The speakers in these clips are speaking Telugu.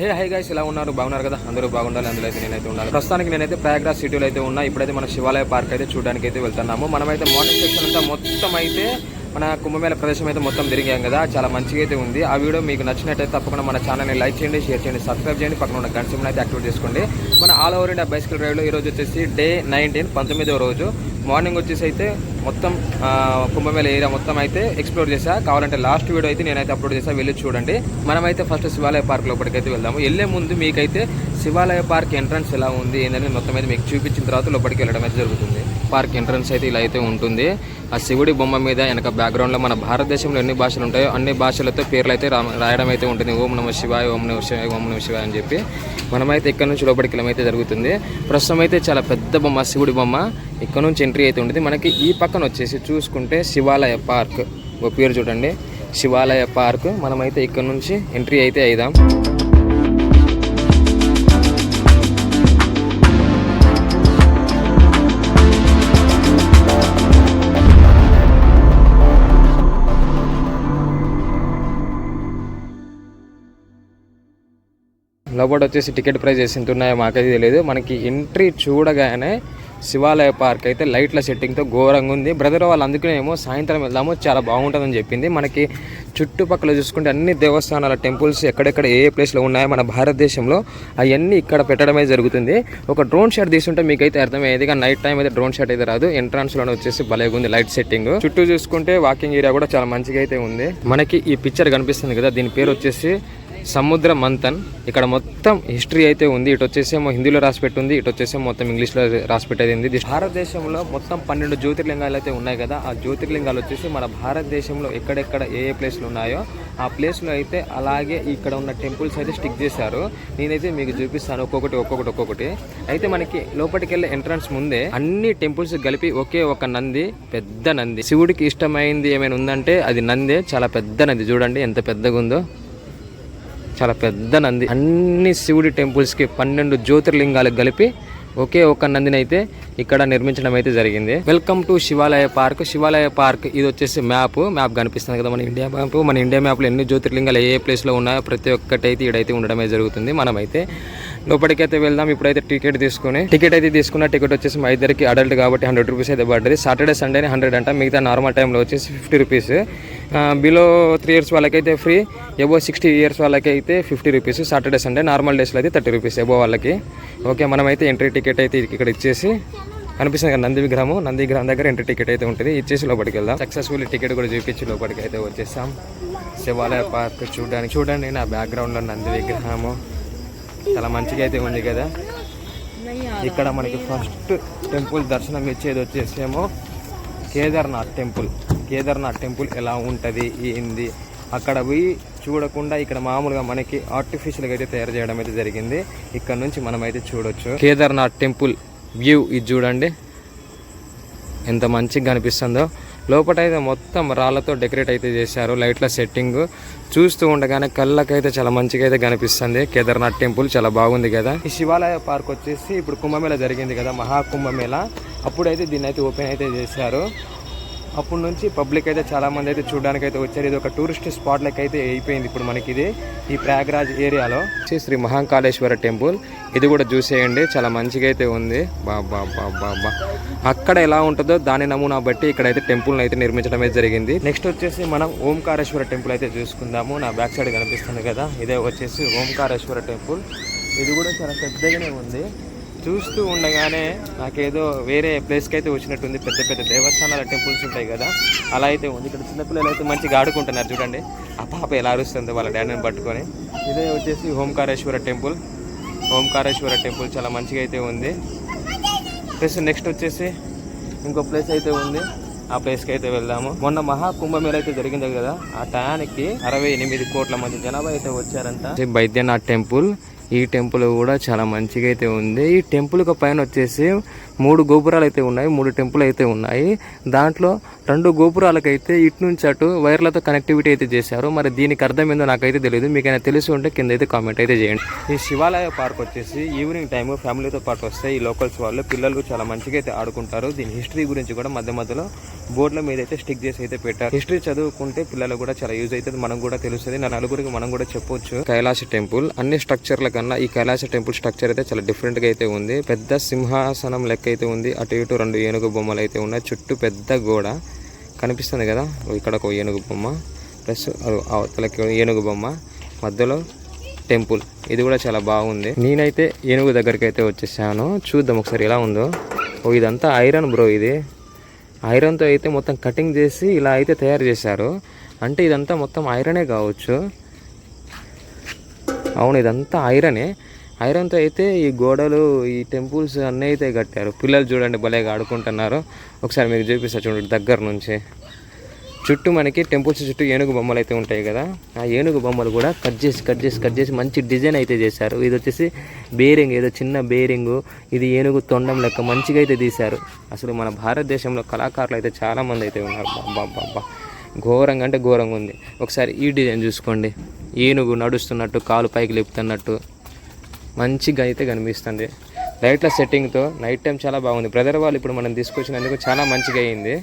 హే హై గైస్ ఇలా ఉన్నారు? బాగున్నారు కదా? అందరూ బాగుండాలి అందులో అయితే నేనైతే ఉన్నాను ప్రస్తుతానికి నేనైతే ప్రయాగ్రాజ్ సిటీలో అయితే ఉన్నా. ఇప్పుడైతే మన శివాలయ పార్క్ అయితే చూడడానికి అయితే వెళ్తున్నాము. మనమైతే మార్నింగ్ సెక్షన్ అంతా మొత్తం అయితే మన కుంభమేళ ప్రదేశం అయితే మొత్తం తిరిగాం కదా. చాలా మంచిగా అయితే ఉంది. ఆ వీడియో మీకు నచ్చినట్టయితే తప్పకుండా మన ఛానల్ని లైక్ చేయండి షేర్ చేయండి సబ్స్క్రైబ్ చేయండి. పక్కన ఉన్న గంట అయితే యాక్టివేట్ చేసుకోండి. మన ఆల్ ఓవర్ ఇండియా బైసికల్ రైడ్లో ఈ రోజు వచ్చేసి డే నైన్టీన్ పంతొమ్మిదవ రోజు. మార్నింగ్ వచ్చేసి అయితే మొత్తం కుంభమేళ ఏరియా మొత్తం అయితే ఎక్స్ప్లోర్ చేసా కావాలంటే లాస్ట్ వీడియో అయితే నేనైతే అప్లోడ్ చేసా వెళ్ళి చూడండి. మనమైతే ఫస్ట్ శివాలయ పార్క్ లోపలికైతే వెళ్దాము. వెళ్ళే ముందు మీకైతే శివాలయ పార్క్ ఎంట్రన్స్ ఎలా ఉంది ఏంటని మొత్తం అయితే మీకు చూపించిన తర్వాత లోపలికి వెళ్ళడం అయితే జరుగుతుంది. పార్క్ ఎంట్రన్స్ అయితే ఇలా అయితే ఉంటుంది. ఆ శివుడి బొమ్మ మీద వెనక బ్యాక్గ్రౌండ్లో మన భారతదేశంలో ఎన్ని భాషలు ఉంటాయో అన్ని భాషలతో పేర్లు అయితే రాయడం అయితే ఉంటుంది. ఓం నమ శివాయ ఓం నమ శివాయ ఓం నమ శివాయ అని చెప్పి. మనమైతే ఇక్కడ నుంచి లోపలికి అయితే జరుగుతుంది. ప్రస్తుతం అయితే చాలా పెద్ద బొమ్మ శివుడి బొమ్మ ఇక్కడ నుంచి ఎంట్రీ అయితే ఉంటుంది మనకి ఈ పక్కన వచ్చేసి చూసుకుంటే శివాలయ పార్క్. ఓ పేరు చూడండి. శివాలయ పార్క్. మనమైతే ఇక్కడ నుంచి ఎంట్రీ అయితే అయిదాం. లోపల వచ్చేసి టికెట్ ప్రైజెస్ ఎంత ఉన్నాయో మాకైతే తెలియదు. మనకి ఎంట్రీ చూడగానే శివాలయ పార్క్ అయితే లైట్ల సెట్టింగ్తో ఘోరంగా ఉంది. బ్రదర్ వాళ్ళు అందుకనేమో సాయంత్రం వెళ్దాము చాలా బాగుంటుందని చెప్పింది. మనకి చుట్టుపక్కల చూసుకుంటే అన్ని దేవస్థానాల టెంపుల్స్ ఎక్కడెక్కడ ఏ ప్లేస్లో ఉన్నాయో మన భారతదేశంలో అవన్నీ ఇక్కడ పెట్టడమే జరుగుతుంది. ఒక డ్రోన్ షాట్ తీసుంటే మీకైతే అర్థమయ్యేది. కానీ నైట్ టైం అయితే డ్రోన్ షాట్ అయితే రాదు. ఎంట్రన్స్లోనే వచ్చేసి భలేగా ఉంది లైట్ సెట్టింగ్. చుట్టూ చూసుకుంటే వాకింగ్ ఏరియా కూడా చాలా మంచిగా అయితే ఉంది. మనకి ఈ పిక్చర్ కనిపిస్తుంది కదా దీని పేరు వచ్చేసి సముద్ర మంథన్ ఇక్కడ మొత్తం హిస్టరీ అయితే ఉంది. ఇటు వచ్చేసేమో హిందీలో రాసి పెట్టుంది ఇటు వచ్చేసేమో మొత్తం ఇంగ్లీష్లో రాసి పెట్టేది ఉంది భారతదేశంలో మొత్తం పన్నెండు జ్యోతిర్లింగాలు అయితే ఉన్నాయి కదా. ఆ జ్యోతిర్లింగాలు వచ్చేసి మన భారతదేశంలో ఎక్కడెక్కడ ఏ ఏ ప్లేస్లు ఉన్నాయో ఆ ప్లేస్లో అయితే అలాగే ఇక్కడ ఉన్న టెంపుల్స్ అయితే స్టిక్ చేశారు. నేనైతే మీకు చూపిస్తాను. ఒక్కొక్కటి ఒక్కొక్కటి ఒక్కొక్కటి. అయితే మనకి లోపలికి వెళ్ళే ఎంట్రన్స్ ముందే అన్ని టెంపుల్స్ కలిపి ఒకే ఒక నంది పెద్ద నంది. శివుడికి ఇష్టమైంది ఏమైనా ఉందంటే అది నందే. చాలా పెద్ద నంది. చూడండి ఎంత పెద్దగా ఉందో చాలా పెద్ద నంది. అన్ని శివుడి టెంపుల్స్కి పన్నెండు జ్యోతిర్లింగాలకు కలిపి ఒకే ఒక నందిని అయితే ఇక్కడ నిర్మించడం అయితే జరిగింది. Welcome to Shivalaya park. Shivalaya park ఇది వచ్చేసి మ్యాప్. మ్యాప్ కనిపిస్తుంది కదా మన ఇండియా మ్యాప్. మన ఇండియా మ్యాప్లో ఎన్ని జ్యోతిర్లింగాలు ఏ ప్లేస్లో ఉన్నాయో ప్రతి ఒక్కటి అయితే ఇడైతే ఉండడమే జరుగుతుంది మనమైతే. లోపలికైతే వెళ్దాం. ఇప్పుడైతే టికెట్ తీసుకుని టికెట్ అయితే తీసుకున్న టికెట్ వచ్చేసి మా ఇద్దరికి అడల్ట్ కాబట్టి హండ్రెడ్ రూపీస్ అయితే పడ్డది. సాటర్డే సండేనే హండ్రెడ్ అంట. మిగతా నార్మల్ టైంలో వచ్చేసి fifty rupees. Below three years వాళ్ళకైతే ఫ్రీ ఎబో సిక్స్టీ ఇయర్స్ వాళ్ళకైతే fifty rupees Saturday Sunday normal డేస్లో అయితే థర్టీ రూపీస్ ఎబో వాళ్ళకి. ఓకే మనమైతే ఎంట్రీ టికెట్ అయితే ఇక్కడ ఇచ్చేసి కనిపిస్తుంది కదా నంది విగ్రహము నంది విగ్రహం దగ్గర ఎంట్రీ టికెట్ అయితే ఉంటుంది ఇచ్చేసి లోపలికి వెళ్దాం. సక్సెస్ఫుల్ టికెట్ కూడా చూపించి లోపలికి అయితే వచ్చేసాం శివాలయ పార్క్ చూడడానికి చూడండి నా బ్యాక్గ్రౌండ్లో నంది విగ్రహము. చాలా మంచిగా అయితే ఉంది కదా. ఇక్కడ మనకి ఫస్ట్ టెంపుల్ దర్శనం ఇచ్చేది వచ్చేసేమో కేదార్నాథ్ టెంపుల్ కేదార్నాథ్ టెంపుల్ ఎలా ఉంటుంది ఏంది? అక్కడ పోయి చూడకుండా ఇక్కడ మామూలుగా మనకి ఆర్టిఫిషియల్గా అయితే తయారు చేయడం అయితే జరిగింది. ఇక్కడ నుంచి మనం అయితే చూడొచ్చు. కేదార్నాథ్ టెంపుల్ వ్యూ ఇది చూడండి. ఎంత మంచిగా కనిపిస్తుందో. లోపల అయితే మొత్తం రాళ్ళతో డెకరేట్ అయితే చేశారు లైట్ల సెట్టింగ్. చూస్తూ ఉండగానే కళ్ళకైతే చాలా మంచిగా అయితే కనిపిస్తుంది. కేదార్నాథ్ టెంపుల్ చాలా బాగుంది కదా. ఈ శివాలయ పార్క్ వచ్చేసి ఇప్పుడు కుంభమేళ జరిగింది కదా మహాకుంభమేళ. అప్పుడైతే దీన్ని అయితే ఓపెన్ అయితే చేశారు. అప్పటి నుంచి పబ్లిక్ అయితే చాలా మంది అయితే చూడడానికి అయితే వచ్చారు. ఇది ఒక టూరిస్ట్ స్పాట్ లెక్క అయితే అయిపోయింది. ఇప్పుడు మనకి ఇది ఈ ప్రయాగ్రాజ్ ఏరియాలో. శ్రీ శ్రీ మహాకాళేశ్వర టెంపుల్. ఇది కూడా చూసేయండి చాలా మంచిగా అయితే ఉంది. బాబా బాబా బా. అక్కడ ఎలా ఉంటుందో దాని నమూనా బట్టి ఇక్కడైతే టెంపుల్ని అయితే నిర్మించడం అయితే జరిగింది. నెక్స్ట్ వచ్చేసి మనం ఓంకారేశ్వర టెంపుల్ అయితే చూసుకుందాము. నా బ్యాక్ సైడ్ కనిపిస్తుంది కదా. ఇదే వచ్చేసి ఓంకారేశ్వర టెంపుల్. ఇది కూడా చాలా పెద్దగానే ఉంది. చూస్తూ ఉండగానే నాకేదో వేరే ప్లేస్కి అయితే వచ్చినట్టుంది. పెద్ద పెద్ద దేవస్థానాల టెంపుల్స్ ఉంటాయి కదా అలా అయితే ఉంది. ఇక్కడ చిన్నపిల్లలు అయితే మంచిగా ఆడుకుంటున్నారు చూడండి. ఆ పాప ఎలా అరుస్తుంది వాళ్ళ డాడీని పట్టుకొని. ఇదే వచ్చేసి ఓంకారేశ్వర టెంపుల్. ఓంకారేశ్వర టెంపుల్ చాలా మంచిగా అయితే ఉంది. ప్లస్ నెక్స్ట్ వచ్చేసి ఇంకో ప్లేస్ అయితే ఉంది. ఆ ప్లేస్కి అయితే వెళ్దాము. మొన్న మహా కుంభమేళ అయితే జరిగింది కదా ఆ టయానికి అరవై ఎనిమిది కోట్ల మంది జనాభా అయితే వచ్చారంట. బైద్యనాథ్ టెంపుల్. ఈ టెంపుల్ కూడా చాలా మంచిగా అయితే ఉంది. ఈ టెంపుల్ పైన వచ్చేసి మూడు గోపురాలు అయితే ఉన్నాయి మూడు టెంపుల్ అయితే ఉన్నాయి. దాంట్లో రెండు గోపురాలకైతే ఇటు నుంచి అటు వైర్లతో కనెక్టివిటీ అయితే చేశారు. మరి దీనికి అర్థం ఏందో నాకైతే తెలియదు మీకైనా తెలిసి ఉంటే కింద అయితే కామెంట్ అయితే చేయండి. ఈ శివాలయ పార్క్ వచ్చేసి ఈవినింగ్ టైం ఫ్యామిలీతో పాటు వస్తే ఈ లోకల్స్ వాళ్ళు పిల్లలు చాలా మంచిగా అయితే ఆడుకుంటారు. దీని హిస్టరీ గురించి కూడా మధ్య మధ్యలో బోర్డుల మీద అయితే స్టిక్ చేసి అయితే పెట్టారు. హిస్టరీ చదువుకుంటే పిల్లలు కూడా చాలా యూజ్ అవుతుంది. మనం కూడా తెలుస్తుంది. నా నలుగురికి మనం కూడా చెప్పొచ్చు. కైలాస టెంపుల్ అన్ని స్ట్రక్చర్ల కన్నా ఈ కైలాస టెంపుల్ స్ట్రక్చర్ అయితే చాలా డిఫరెంట్గా అయితే ఉంది. పెద్ద సింహాసనం లెక్క అయితే ఉంది. అటు ఇటు రెండు ఏనుగు బొమ్మలు అయితే ఉన్నాయి. చుట్టూ పెద్ద గోడ కనిపిస్తుంది కదా. ఇక్కడ ఒక ఏనుగు బొమ్మ ప్లస్ అవతలకి ఏనుగు బొమ్మ మధ్యలో టెంపుల్. ఇది కూడా చాలా బాగుంది. నేనైతే ఏనుగు దగ్గరికి అయితే వచ్చేసాను. చూద్దాం ఒకసారి ఎలా ఉందో. ఓ ఇదంతా ఐరన్ బ్రో ఇది. ఐరన్తో అయితే మొత్తం కటింగ్ చేసి ఇలా అయితే తయారు చేశారు. అంటే ఇదంతా మొత్తం ఐరనే కావచ్చు. అవును ఇదంతా ఐరనే. ఐరన్తో అయితే ఈ గోడలు ఈ టెంపుల్స్ అన్నీ అయితే కట్టారు. పిల్లలు చూడండి భలేగా ఆడుకుంటున్నారు. ఒకసారి మీకు చూపిస్తా చూడండి దగ్గర నుంచి. చుట్టూ మనకి టెంపుల్స్ చుట్టూ ఏనుగు బొమ్మలు అయితే ఉంటాయి కదా. ఆ ఏనుగు బొమ్మలు కూడా కట్ చేసి కట్ చేసి కట్ చేసి మంచి డిజైన్ అయితే చేశారు. ఇది వచ్చేసి బేరింగ్ ఏదో చిన్న బేరింగు. ఇది ఏనుగు తొండం లెక్క మంచిగా అయితే తీశారు. అసలు మన భారతదేశంలో కళాకారులు అయితే చాలామంది అయితే ఉన్నారు. బాబా బాబా ఘోరంగా అంటే ఘోరంగా ఉంది. ఒకసారి ఈ డిజైన్ చూసుకోండి. ఏనుగు నడుస్తున్నట్టు కాలు పైకి లేపుతున్నట్టు. మంచిగా అయితే కనిపిస్తుంది. లైట్ల సెట్టింగ్తో నైట్ టైం చాలా బాగుంది. బ్రదర్ వాళ్ళు ఇప్పుడు మనం తీసుకొచ్చినందుకు చాలా మంచిగా అయింది.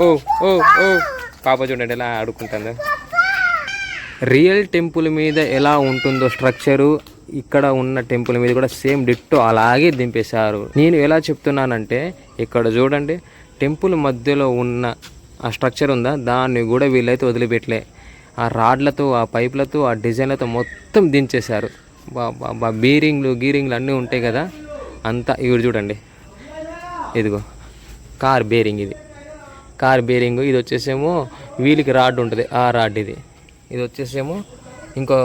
ఓ ఓ ఓ. పాప చూడండి ఎలా ఆడుకుంటుందో. రియల్ టెంపుల్ మీద ఎలా ఉంటుందో స్ట్రక్చరు ఇక్కడ ఉన్న టెంపుల్ మీద కూడా సేమ్ డిట్టో అలాగే దింపేశారు. నేను ఎలా చెప్తున్నానంటే ఇక్కడ చూడండి టెంపుల్ మధ్యలో ఉన్న ఆ స్ట్రక్చర్ ఉందా? దాన్ని కూడా వీళ్ళైతే వదిలిపెట్టలే. ఆ రాడ్లతో ఆ పైపులతో ఆ డిజైన్లతో మొత్తం దించేశారు. బా బీరింగ్లు గీరింగ్లు అన్నీ ఉంటాయి కదా అంతా ఇవి చూడండి. ఇదిగో కార్ బేరింగ్ ఇది. కార్ బేరింగ్ ఇది వచ్చేసేమో వీలికి రాడ్ ఉంటుంది ఆ రాడ్ ఇది. ఇది వచ్చేసేమో ఇంకో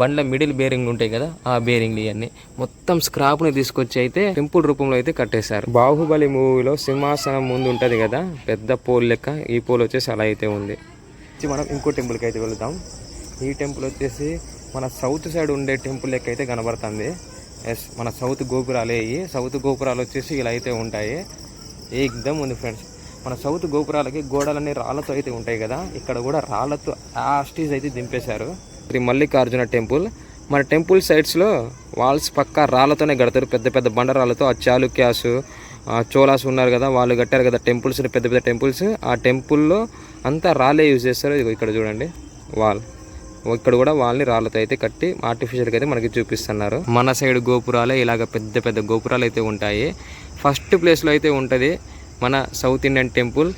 బండ్ల మిడిల్ బేరింగ్లు ఉంటాయి కదా ఆ బేరింగ్లు ఇవన్నీ. మొత్తం స్క్రాప్ని తీసుకొచ్చి అయితే టెంపుల్ రూపంలో అయితే కట్టేశారు. బాహుబలి మూవీలో సింహాసనం ముందు ఉంటుంది కదా పెద్ద పోల్ లెక్క ఈ పోల్ వచ్చేసి అలా అయితే ఉంది. మనం ఇంకో టెంపుల్కి అయితే వెళ్దాం. ఈ టెంపుల్ వచ్చేసి మన సౌత్ సైడ్ ఉండే టెంపుల్ లెక్క అయితే కనబడుతుంది. ఎస్ మన సౌత్ గోపురాలే ఇవి. సౌత్ గోపురాలు వచ్చేసి ఇలా అయితే ఉంటాయి. ఏకదమ్ ఉంది ఫ్రెండ్స్. మన సౌత్ గోపురాలకి గోడలన్నీ రాళ్ళతో అయితే ఉంటాయి కదా. ఇక్కడ కూడా రాళ్ళతో ఆస్టీస్ అయితే దింపేశారు. శ్రీ మల్లికార్జున టెంపుల్. మన టెంపుల్ సైడ్స్లో వాల్స్ పక్క రాళ్ళతోనే కడతారు. పెద్ద పెద్ద బండరాళ్ళతో. ఆ చాళుక్యాస్ ఆ ఉన్నారు కదా వాళ్ళు కట్టారు కదా టెంపుల్స్ పెద్ద పెద్ద టెంపుల్స్. ఆ టెంపుల్లో అంతా రాళ్ళే యూజ్ చేస్తారు. ఇదిగో ఇక్కడ చూడండి. వాల్ ఇక్కడ కూడా వాళ్ళని రాళ్ళతో అయితే కట్టి ఆర్టిఫిషియల్గా అయితే మనకి చూపిస్తున్నారు. మన సైడ్ గోపురాలే ఇలాగ పెద్ద పెద్ద గోపురాలు అయితే ఉంటాయి. ఫస్ట్ ప్లేస్లో అయితే ఉంటుంది మన సౌత్ ఇండియన్ టెంపుల్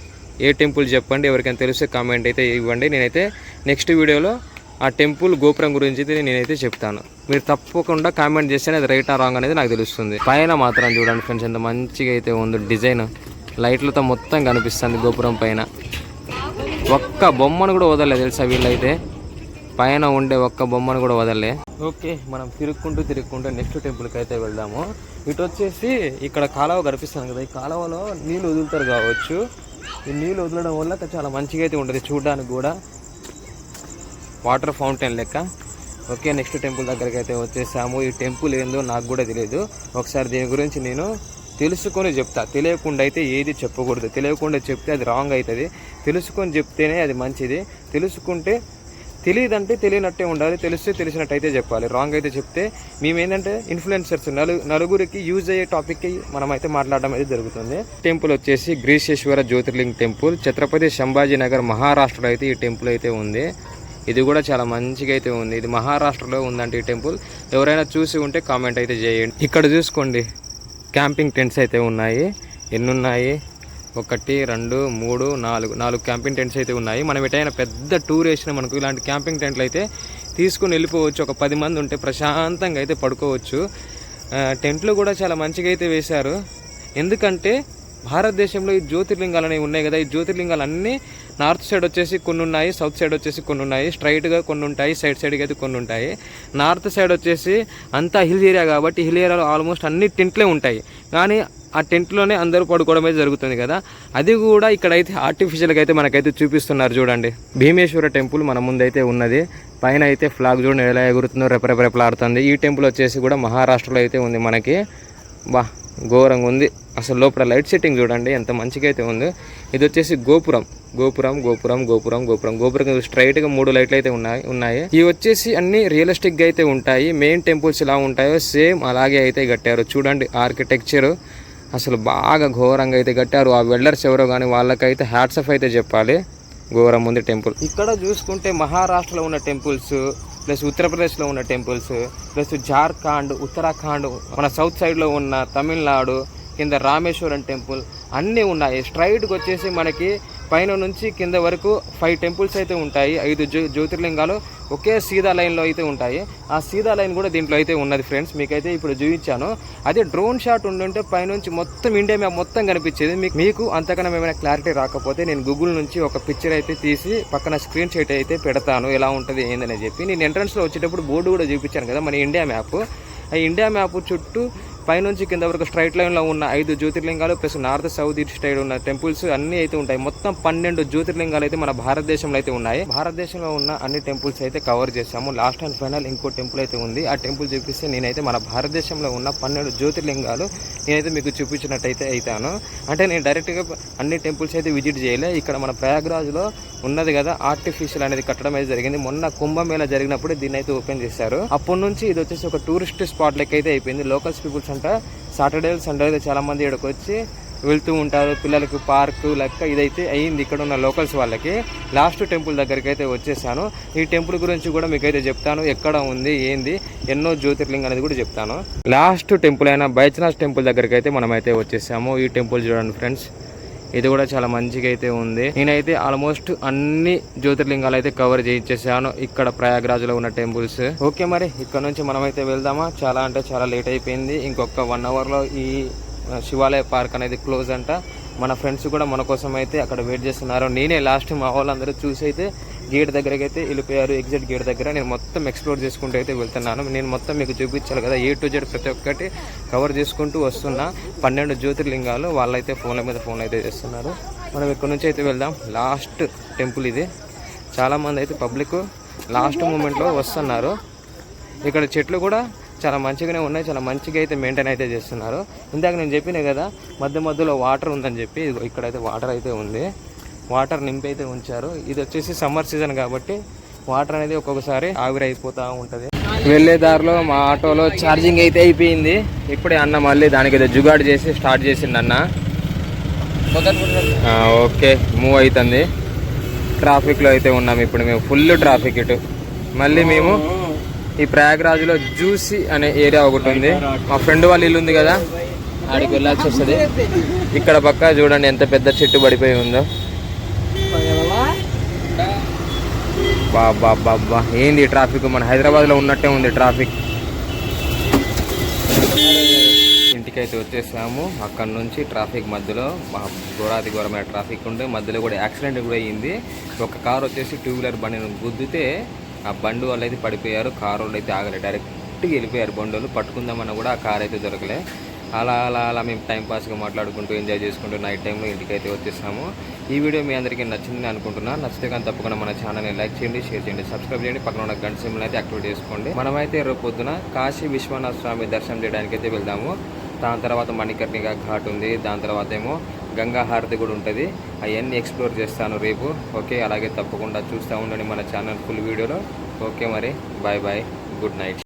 ఏ టెంపుల్ చెప్పండి? ఎవరికైనా తెలిస్తే కామెంట్ అయితే ఇవ్వండి. నేనైతే నెక్స్ట్ వీడియోలో ఆ టెంపుల్ గోపురం గురించి అయితే నేనైతే చెప్తాను. మీరు తప్పకుండా కామెంట్ చేస్తే అది రైట్ ఆ రాంగ్ అనేది నాకు తెలుస్తుంది. పైన మాత్రం చూడండి ఫ్రెండ్స్ ఎంత మంచిగా అయితే ఉంది డిజైన్ లైట్లతో మొత్తం కనిపిస్తుంది గోపురం పైన. ఒక్క బొమ్మను కూడా వదలలేదు తెలుసా వీళ్ళైతే? పైన ఉండే ఒక్క బొమ్మను కూడా వదలలే ఓకే మనం తిరుక్కుంటూ తిరుక్కుంటూ నెక్స్ట్ టెంపుల్కి అయితే వెళ్దాము. ఇటు వచ్చేసి ఇక్కడ కాలువ కనిపిస్తుంది కదా ఈ కాలువలో నీళ్ళు వదులుతారు కావచ్చు. ఈ నీళ్ళు వదలడం వల్ల చాలా మంచిగా అయితే ఉంటుంది చూడడానికి కూడా. వాటర్ ఫౌంటైన్ లెక్క. ఓకే నెక్స్ట్ టెంపుల్ దగ్గరికి అయితే వచ్చేసాము. ఈ టెంపుల్ ఏందో నాకు కూడా తెలియదు. ఒకసారి దీని గురించి నేను తెలుసుకొని చెప్తా. తెలియకుండా అయితే ఏది చెప్పకూడదు. తెలియకుండా చెప్తే అది రాంగ్ అవుతుంది. తెలుసుకొని చెప్తేనే అది మంచిది. తెలుసుకుంటే తెలియదంటే తెలియనట్టే ఉండాలి తెలిస్తే తెలిసినట్టు అయితే చెప్పాలి. రాంగ్ అయితే చెప్తే మేము ఏంటంటే ఇన్ఫ్లుయెన్సర్స్ నలు నలుగురికి యూజ్ అయ్యే టాపిక్కి మనమైతే మాట్లాడడం అయితే జరుగుతుంది. టెంపుల్ వచ్చేసి గ్రీశేశ్వర జ్యోతిర్లింగ్ టెంపుల్ ఛత్రపతి సంభాజీనగర్ మహారాష్ట్రలో అయితే ఈ టెంపుల్ అయితే ఉంది. ఇది కూడా చాలా మంచిగా అయితే ఉంది. ఇది మహారాష్ట్రలో ఉందంటే ఈ టెంపుల్ ఎవరైనా చూసి ఉంటే కామెంట్ అయితే చేయండి. ఇక్కడ చూసుకోండి. క్యాంపింగ్ టెంట్స్ అయితే ఉన్నాయి. ఎన్ని ఉన్నాయి ఒకటి రెండు మూడు నాలుగు నాలుగు క్యాంపింగ్ టెంట్స్ అయితే ఉన్నాయి. మనం ఎటైనా పెద్ద టూర్ వేసిన మనకు ఇలాంటి క్యాంపింగ్ టెంట్లు అయితే తీసుకుని వెళ్ళిపోవచ్చు. ఒక పది మంది ఉంటే ప్రశాంతంగా అయితే పడుకోవచ్చు. టెంట్లు కూడా చాలా మంచిగా అయితే వేశారు. ఎందుకంటే భారతదేశంలో ఈ జ్యోతిర్లింగాలు అనేవి ఉన్నాయి కదా. ఈ జ్యోతిర్లింగాలు అన్నీ నార్త్ సైడ్ వచ్చేసి కొన్ని ఉన్నాయి సౌత్ సైడ్ వచ్చేసి కొన్ని ఉన్నాయి స్ట్రైట్గా కొన్ని ఉంటాయి సైడ్ సైడ్గా అయితే కొన్ని ఉంటాయి. నార్త్ సైడ్ వచ్చేసి అంతా హిల్ ఏరియా కాబట్టి హిల్ ఏరియాలో ఆల్మోస్ట్ అన్ని టెంట్లే ఉంటాయి. కానీ ఆ టెంట్లోనే అందరూ పడుకోవడం అయితే జరుగుతుంది కదా. అది కూడా ఇక్కడైతే ఆర్టిఫిషియల్గా అయితే మనకైతే చూపిస్తున్నారు చూడండి. భీమేశ్వర టెంపుల్ మన ముందైతే ఉన్నది. పైన అయితే ఫ్లాగ్ చూడండి ఎలా ఎగురుతుందో రెపరెపరెపలాడుతుంది. ఈ టెంపుల్ వచ్చేసి కూడా మహారాష్ట్రలో అయితే ఉంది మనకి. బా ఘోరంగా ఉంది. అసలు లోపల లైట్ సెట్టింగ్ చూడండి ఎంత మంచిగా అయితే ఉందో. ఇది వచ్చేసి గోపురం. గోపురం గోపురం గోపురం గోపురం. గోపురం స్ట్రైట్గా మూడు లైట్లు అయితే ఉన్నాయి ఉన్నాయి. ఇవి వచ్చేసి అన్ని రియలిస్టిక్గా అయితే ఉంటాయి. మెయిన్ టెంపుల్స్ ఎలా ఉంటాయో సేమ్ అలాగే అయితే కట్టారు. చూడండి ఆర్కిటెక్చర్ అసలు బాగా ఘోరంగా అయితే కట్టారు. ఆ వెల్డర్స్ ఎవరో కానీ వాళ్ళకైతే హ్యాట్స్ ఆఫ్ అయితే చెప్పాలి. ఘోరం ఉంది టెంపుల్. ఇక్కడ చూసుకుంటే మహారాష్ట్రలో ఉన్న టెంపుల్స్ ప్లస్ ఉత్తరప్రదేశ్లో ఉన్న టెంపుల్స్ ప్లస్ జార్ఖండ్ ఉత్తరాఖండ్ మన సౌత్ సైడ్లో ఉన్న తమిళనాడు కింద రామేశ్వరం టెంపుల్ అన్నీ ఉన్నాయి. స్ట్రైట్కి వచ్చేసి మనకి పైన నుంచి కింద వరకు ఫైవ్ టెంపుల్స్ అయితే ఉంటాయి. ఐదు జ్యో జ్యోతిర్లింగాలు ఒకే సీదా లైన్లో అయితే ఉంటాయి. ఆ సీదా లైన్ కూడా దీంట్లో అయితే ఉన్నది ఫ్రెండ్స్ మీకైతే ఇప్పుడు చూపించాను. అదే డ్రోన్ షాట్ ఉండుంటే పైనుంచి మొత్తం ఇండియా మ్యాప్ మొత్తం కనిపించేది. మీకు మీకు అంతకన్నా ఏమైనా క్లారిటీ రాకపోతే నేను గూగుల్ నుంచి ఒక పిక్చర్ అయితే తీసి పక్కన స్క్రీన్ షాట్ అయితే పెడతాను. ఎలా ఉంటుంది ఏందని చెప్పి. నేను ఎంట్రన్స్లో వచ్చేటప్పుడు బోర్డు కూడా చూపించాను కదా మన ఇండియా మ్యాప్ ఆ ఇండియా మ్యాప్ చుట్టూ పైనుంచి కింద వరకు స్ట్రైట్ లైన్లో ఉన్న ఐదు జ్యోతిర్లింగాలు plus north south east side ఉన్న టెంపుల్స్ అన్నీ అయితే ఉంటాయి. మొత్తం పన్నెండు జ్యోతిర్లింగాలు అయితే మన భారతదేశంలో అయితే ఉన్నాయి. భారతదేశంలో ఉన్న అన్ని టెంపుల్స్ అయితే కవర్ చేశాము. లాస్ట్ అండ్ ఫైనల్ ఇంకో టెంపుల్ అయితే ఉంది. ఆ టెంపుల్ చూపిస్తే నేనైతే మన భారతదేశంలో ఉన్న పన్నెండు జ్యోతిర్లింగాలు నేనైతే మీకు చూపించినట్టయితే అవుతాను అంటే నేను డైరెక్ట్గా అన్ని టెంపుల్స్ అయితే విజిట్ చేయలే. ఇక్కడ మన ప్రయాగ్రాజ్లో ఉన్నది కదా ఆర్టిఫిషియల్ అనేది కట్టడం అయితే జరిగింది. మొన్న కుంభమేళ జరిగినప్పుడు దీన్ని అయితే ఓపెన్ చేశారు. అప్పటి నుంచి ఇది వచ్చేసి ఒక టూరిస్ట్ స్పాట్ లెక్క అయితే అయిపోయింది. లోకల్స్ పీపుల్స్ అంట సాటర్డే సండే అయితే చాలామంది ఇక్కడికి వచ్చి వెళ్తూ ఉంటారు. పిల్లలకు పార్కు లెక్క ఇదైతే అయ్యింది ఇక్కడ ఉన్న లోకల్స్ వాళ్ళకి. లాస్ట్ టెంపుల్ దగ్గరికి అయితే వచ్చేసాను. ఈ టెంపుల్ గురించి కూడా మీకు అయితే చెప్తాను. ఎక్కడ ఉంది ఏంది ఎన్నో జ్యోతిర్లింగ్ అనేది కూడా చెప్తాను. లాస్ట్ టెంపుల్ అయిన బైచనాథ్ టెంపుల్ దగ్గరికి అయితే మనం అయితే వచ్చేసాము. ఈ టెంపుల్ చూడండి ఫ్రెండ్స్ ఇది కూడా చాలా మంచిగా అయితే ఉంది. నేనైతే ఆల్మోస్ట్ అన్ని జ్యోతిర్లింగాలు అయితే కవర్ చేయించేసాను ఇక్కడ ప్రయాగ్రాజ్లో ఉన్న టెంపుల్స్. ఓకే మరి ఇక్కడ నుంచి మనం అయితే వెళ్దామా? చాలా అంటే చాలా లేట్ అయిపోయింది. ఇంకొక వన్ అవర్లో ఈ శివాలయ పార్క్ అనేది క్లోజ్ అంట. మన ఫ్రెండ్స్ కూడా మన కోసం అయితే అక్కడ వెయిట్ చేస్తున్నారు. నేనే లాస్ట్ మా వాళ్ళందరూ చూసి అయితే గేట్ దగ్గరకి అయితే వెళ్ళిపోయారు. ఎగ్జిట్ గేట్ దగ్గర నేను మొత్తం ఎక్స్ప్లోర్ చేసుకుంటూ అయితే వెళ్తున్నాను. నేను మొత్తం మీకు చూపించాలి కదా ఏ టు జెడ్ ప్రతి ఒక్కటి కవర్ చేసుకుంటూ వస్తున్న. పన్నెండు జ్యోతిర్లింగాలు వాళ్ళైతే ఫోన్ల మీద ఫోన్ అయితే చేస్తున్నారు. మనం ఇక్కడ నుంచి అయితే వెళ్దాం. లాస్ట్ టెంపుల్ ఇది. చాలామంది అయితే పబ్లిక్ లాస్ట్ మూమెంట్లో వస్తున్నారు. ఇక్కడ చెట్లు కూడా చాలా మంచిగానే ఉన్నాయి చాలా మంచిగా అయితే మెయింటైన్ అయితే చేస్తున్నారు. ఇందాక నేను చెప్పిన కదా మధ్య మధ్యలో వాటర్ ఉందని చెప్పి ఇక్కడైతే వాటర్ అయితే ఉంది. వాటర్ నింపి అయితే ఉంచారు. ఇది వచ్చేసి సమ్మర్ సీజన్ కాబట్టి వాటర్ అనేది ఒక్కొక్కసారి ఆవిరి అయిపోతూ ఉంటుంది. వెళ్ళే దారిలో మా ఆటోలో ఛార్జింగ్ అయితే అయిపోయింది. ఇప్పుడే అన్న మళ్ళీ దానికి ఏదో జుగాడు చేసి స్టార్ట్ చేసిండు అన్న. ఓకే మూవ్ అవుతుంది. ట్రాఫిక్లో అయితే ఉన్నాం ఇప్పుడు మేము ఫుల్ ట్రాఫిక్ ఇటు. మళ్ళీ మేము ఈ ప్రయాగ్రాజ్లో జూసి అనే ఏరియా ఒకటి ఉంది. మా ఫ్రెండ్ వాళ్ళ ఇల్లు ఉంది కదా ఆడికి వెళ్ళాల్సి వస్తుంది. ఇక్కడ పక్క చూడండి ఎంత పెద్ద చెట్టు పడిపోయి ఉందో. బాబా బాబా ఏంది ట్రాఫిక్? మన హైదరాబాద్లో ఉన్నట్టే ఉంది ట్రాఫిక్. ఇంటికైతే వచ్చేసాము. అక్కడ నుంచి ట్రాఫిక్ మధ్యలో మా ఘోరాతి ఘోరమైన ట్రాఫిక్ ఉంటే మధ్యలో కూడా యాక్సిడెంట్ కూడా అయ్యింది. ఒక కార్ వచ్చేసి టూ వీలర్ బండిని గుద్దితే ఆ బండి వాళ్ళు అయితే పడిపోయారు కారు వాళ్ళు అయితే ఆగలే డైరెక్ట్గా వెళ్ళిపోయారు బండి వాళ్ళు. పట్టుకుందామన్నా కూడా ఆ కార్ అయితే దొరకలే. అలా అలా అలా మేము టైం పాస్గా మాట్లాడుకుంటూ ఎంజాయ్ చేసుకుంటూ నైట్ టైంలో ఇంటికి అయితే వచ్చేసాము. ఈ వీడియో మీ అందరికీ నచ్చిందని అనుకుంటున్నా. నచ్చితే కానీ తప్పకుండా మన ఛానల్ని లైక్ చేయండి షేర్ చేయండి సబ్స్క్రైబ్ చేయండి. పక్కన ఉన్న గంట సింబల్ అయితే యాక్టివేట్ చేసుకోండి. మనమైతే రేపు పొద్దున కాశీ విశ్వనాథ స్వామి దర్శనం చేయడానికి అయితే వెళ్దాము. దాని తర్వాత మణికర్ణిక ఘాట్ ఉంది. దాని తర్వాత ఏమో గంగా హారతి కూడా ఉంటుంది. అవన్నీ ఎక్స్ప్లోర్ చేస్తాను రేపు. ఓకే? అలాగే తప్పకుండా చూస్తూ ఉండండి మన ఛానల్ ఫుల్ వీడియోలో. ఓకే మరి? Bye bye. Good night.